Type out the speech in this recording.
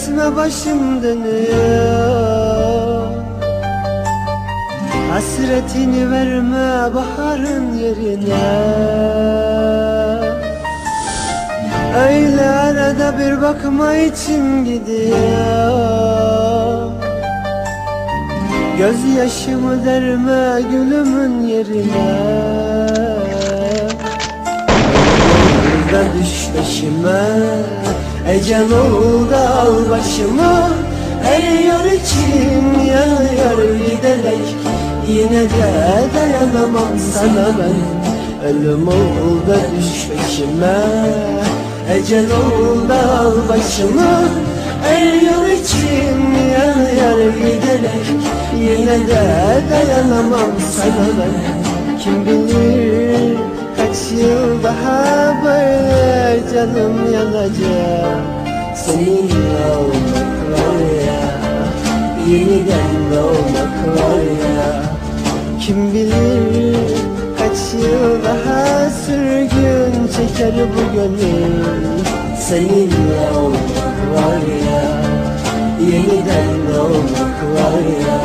Aklıma başım dönüyor. Hasretini verme baharın yerine. Öyle arada bir bakma içim gidiyor. Göz yaşımı derme gülümün yerine. Da düş peşime Ecel oldu başımı Eriyor içim yanıyor giderek Yine de dayanamam sana ben. Ölüm oldu düş peşime. Ecel oldu al başımı. Eriyor içim yanıyor giderek Yine de dayanamam sana ben. Kim bilir Kaç yıl daha böyle canım yanacak Seninle olmak var ya Yeniden doğmak var ya. Kim bilir kaç yıl daha sürgün çeker bu gönül. Seninle olmak var ya Yeniden doğmak var ya